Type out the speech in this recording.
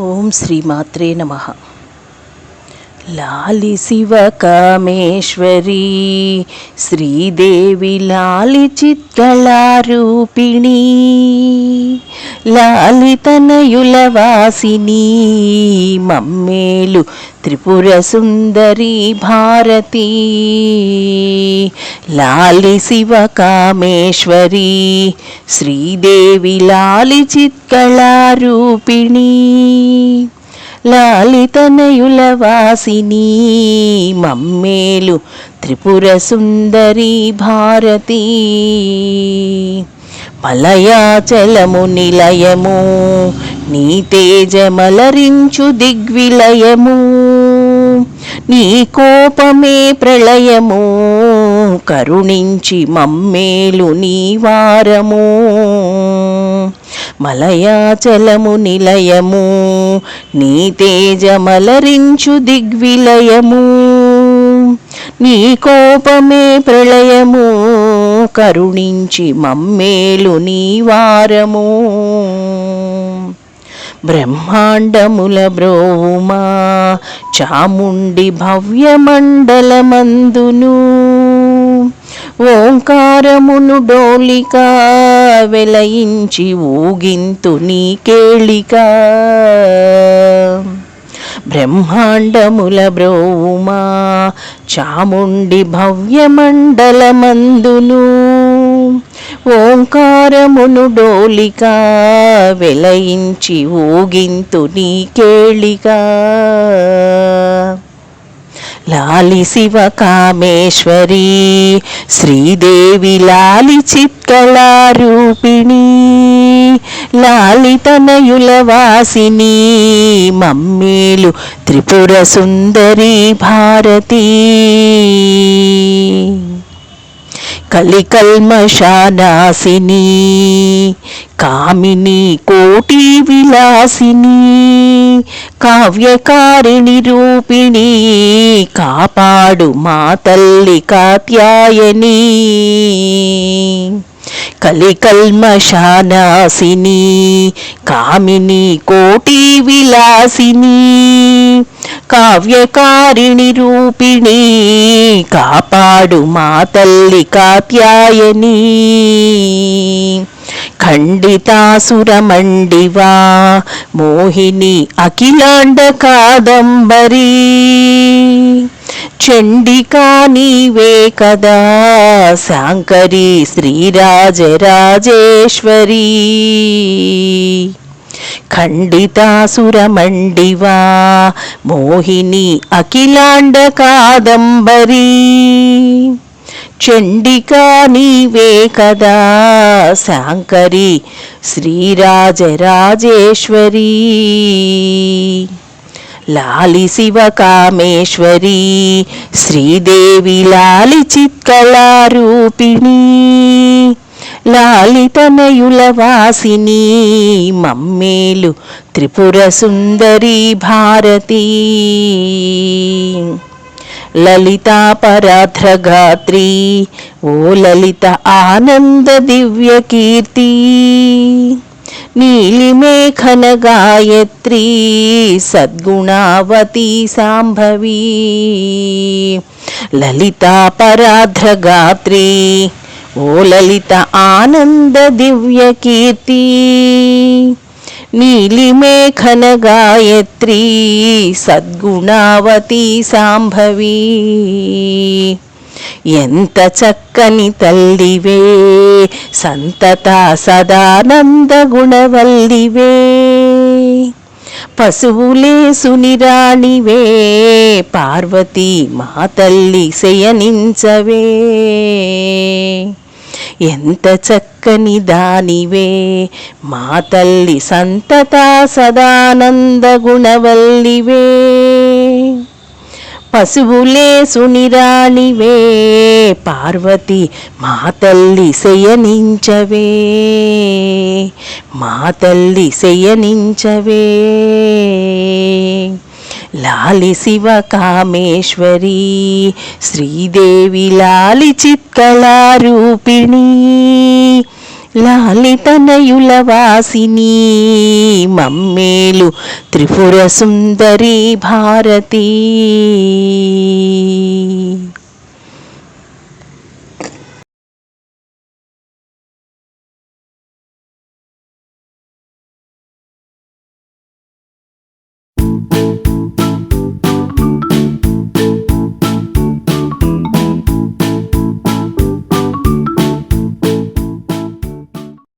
ఓం శ్రీమాత్రే నమ. లాలి శివ కామేశ్వరీ శ్రీదేవి లాలి చిత్కళారూపిణీ లాలితనయుల వాసిని మమ్మేలు త్రిపుర సుందరి భారతి. లాలి శివ కామేశ్వరి శ్రీదేవి లాలి చిత్కళారూపిణి లాలితనయుల వాసిని మమ్మేలు త్రిపుర సుందరి భారతి. మలయాచలము నిలయము నీ తేజమలరించు దిగ్విలయము. నీ కోపమే ప్రళయము కరుణించి మమ్మేలు నీ వారము. మలయాచలము నిలయము నీ తేజమలరించు దిగ్విలయము. నీ కోపమే ప్రళయము కరుణించి మమ్మేలు నీ వారము. బ్రహ్మాండముల బ్రోమా చాముండి భవ్యమండలమందును. ఓంకారమును డోలిక వెలయించి ఊగింతు నీ కేళిక. బ్రహ్మాండముల బ్రోవుమా చాముండి భవ్యమండలమందును. ఓంకారమును డోలిక వెలయించి ఊగింతు నీ కేళిక. లాలి శివ కామేశ్వరి శ్రీదేవి లాలి చిత్తళారూపిణీ లాలితనయుల వాసిని మమ్మీలు త్రిపుర సుందరి భారతి. కలికల్మషానాసిని కామిని కోటి విలాసిని కావ్యకారిణి రూపిణి కాపాడు మా తల్లి కాత్యాయని. కలికల్మషానాసిని కామిని కోటి విలాసిని కావ్యకారిణి రూపిణి కాపాడు మా తల్లి కాత్యాయని. ఖండితాసురమండివా మోహిని అఖిలాండ కాదంబరీ. చండికా నీవే కదా శాంకరి శ్రీరాజరాజేశ్వరి. ఖండితాసురమండివా మోహిని అఖిలాండ కాదంబరీ. చండికా నీవే కదా శాంకరి శ్రీరాజరాజేశ్వరీ. లాలి శివ కామేశ్వరి శ్రీదేవి లాలి చిత్కళారూపిణి లాలితనయుల వాసిని మమ్మేలు త్రిపుర సుందరి భారతి. లలితా పరాధ్రగాత్రి ఓ లలిత ఆనంద దివ్య కీర్తి. నీలిమేఖనగాయత్రీ సద్గుణావతి సాంభవీ. లలితా పరాధ్రగాత్రీ ఓ లలిత ఆనంద దివ్య కీర్తి. నీలిమేఘన గాయత్రి సద్గుణావతి సాంభవీ. ఎంత చక్కని తల్లివే సంతత సదానంద గుణవల్లివే పశువులే సునిరాణివే పార్వతి మా తల్లి శయనించవే. ఎంత చక్కని దానివే మా తల్లి సంతత సదానంద గుణవల్లివే పశువులే సునిరాణివే పార్వతి మా తల్లి శయనించవే మా తల్లి శయనించవే. లాలి శివ కామేశ్వరి శ్రీదేవి లాలి చిత్కళారూపిణీ లాలితనయుల వాసిని మమ్మేలు త్రిపుర సుందరి భారతీ.